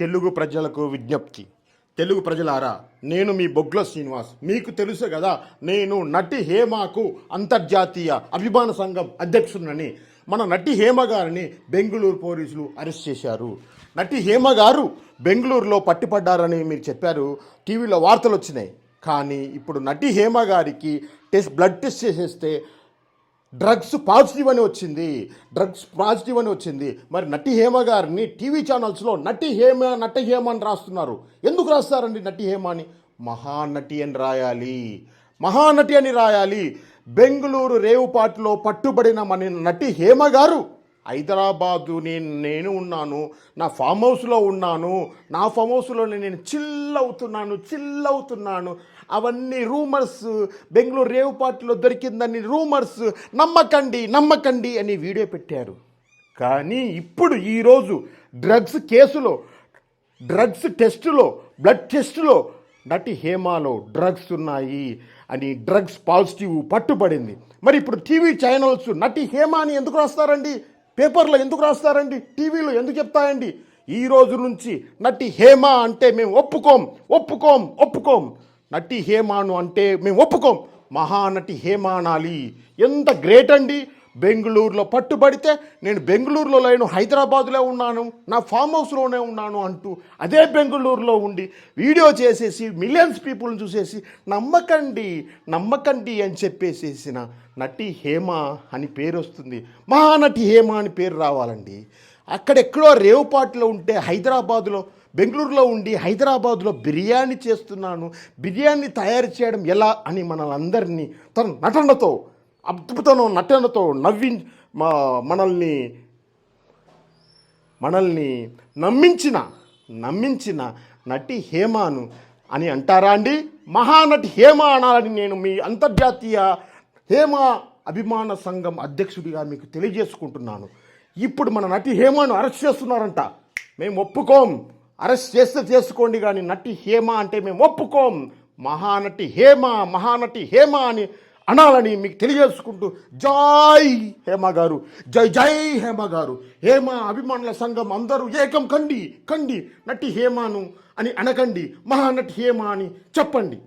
తెలుగు ప్రజలకు విజ్ఞప్తి. తెలుగు ప్రజలారా నేను మీ బొగ్ల శ్రీనివాస్. మీకు తెలుసు కదా నేను నటి హేమకు అంతర్జాతీయ అభిమాన సంఘం అధ్యక్షుడినని. మన నటి హేమ గారిని బెంగళూరు పోలీసులు అరెస్ట్ చేశారు. నటి హేమ గారు బెంగళూరులో పట్టిపడ్డారని మీరు చెప్పారు. టీవీలో వార్తలు వచ్చినాయి. కానీ ఇప్పుడు నటి హేమ గారికి టెస్ట్ బ్లడ్ టెస్ట్ చేసేస్తే డ్రగ్స్ పాజిటివ్ అని వచ్చింది. డ్రగ్స్ పాజిటివ్ అని వచ్చింది. మరి నటి హేమ గారిని టీవీ ఛానల్స్లో నటి హేమ నటి హేమ అని రాస్తున్నారు. ఎందుకు రాస్తారండి నటి హేమ అని? మహానటి అని రాయాలి. మహానటి అని రాయాలి. బెంగళూరు రేవుపాటులో పట్టుబడిన మన నటి హేమ గారు హైదరాబాదు నేను నేను ఉన్నాను నా ఫామ్ హౌస్లో ఉన్నాను నా ఫామ్ హౌస్లో నేను చిల్ అవుతున్నాను చిల్ అవుతున్నాను. అవన్నీ రూమర్స్ బెంగళూరు రేవుపాటులో దొరికిందని రూమర్స్ నమ్మకండి నమ్మకండి అని వీడియో పెట్టారు. కానీ ఇప్పుడు ఈరోజు డ్రగ్స్ కేసులో డ్రగ్స్ టెస్టులో బ్లడ్ టెస్టులో నటి హేమాలో డ్రగ్స్ ఉన్నాయి అని డ్రగ్స్ పాజిటివ్ పట్టుబడింది. మరి ఇప్పుడు టీవీ ఛానల్స్ నటి హేమ అని ఎందుకు రాస్తారండి? పేపర్లో ఎందుకు రాస్తారండి? టీవీలో ఎందుకు చెప్తాయండి? ఈ రోజు నుంచి నటి హేమ అంటే మేము ఒప్పుకోం ఒప్పుకోం ఒప్పుకోం. నటి హేమాను అంటే మేము ఒప్పుకోం. మహానటి హేమ అనాలి ఎంత గ్రేట్ అండి! బెంగళూరులో పట్టుబడితే నేను బెంగళూరులో లేను హైదరాబాద్లో ఉన్నాను నా ఫామ్ హౌస్లోనే ఉన్నాను అంటూ అదే బెంగళూరులో ఉండి వీడియో చేసేసి మిలియన్స్ పీపుల్ని చూసేసి నమ్మకండి నమ్మకండి అని చెప్పేసేసిన నటి హేమ అని పేరు వస్తుంది. మహానటి హేమ అని పేరు రావాలండి. అక్కడెక్కడో రేవుపాటిలో ఉంటే హైదరాబాదులో బెంగళూరులో ఉండి హైదరాబాద్లో బిర్యానీ చేస్తున్నాను బిర్యానీ తయారు చేయడం ఎలా అని మనలందరినీ తన నటనతో అద్భుతం నటనతో నవ్వి మా మనల్ని మనల్ని నమ్మించిన నమ్మించిన నటి హేమాను అని అంటారా అండి? మహానటి హేమ అనాలని నేను మీ అంతర్జాతీయ హేమ అభిమాన సంఘం అధ్యక్షుడిగా మీకు తెలియజేసుకుంటున్నాను. ఇప్పుడు మన నటి హేమను అరెస్ట్ చేస్తున్నారంట. మేము ఒప్పుకోం. అరెస్ట్ చేస్తే చేసుకోండి కానీ నటి హేమ అంటే మేము ఒప్పుకోం. మహానటి హేమ మహానటి హేమ అని అనాలని మీకు తెలియజేసుకుంటూ జై హేమ గారు. జై జై హేమ గారు. హేమ అభిమానుల సంఘం అందరూ ఏకం కండి కండి నటి హేమను అని అనకండి. మహానటి హేమ అని చెప్పండి.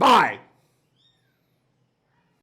బాయ్.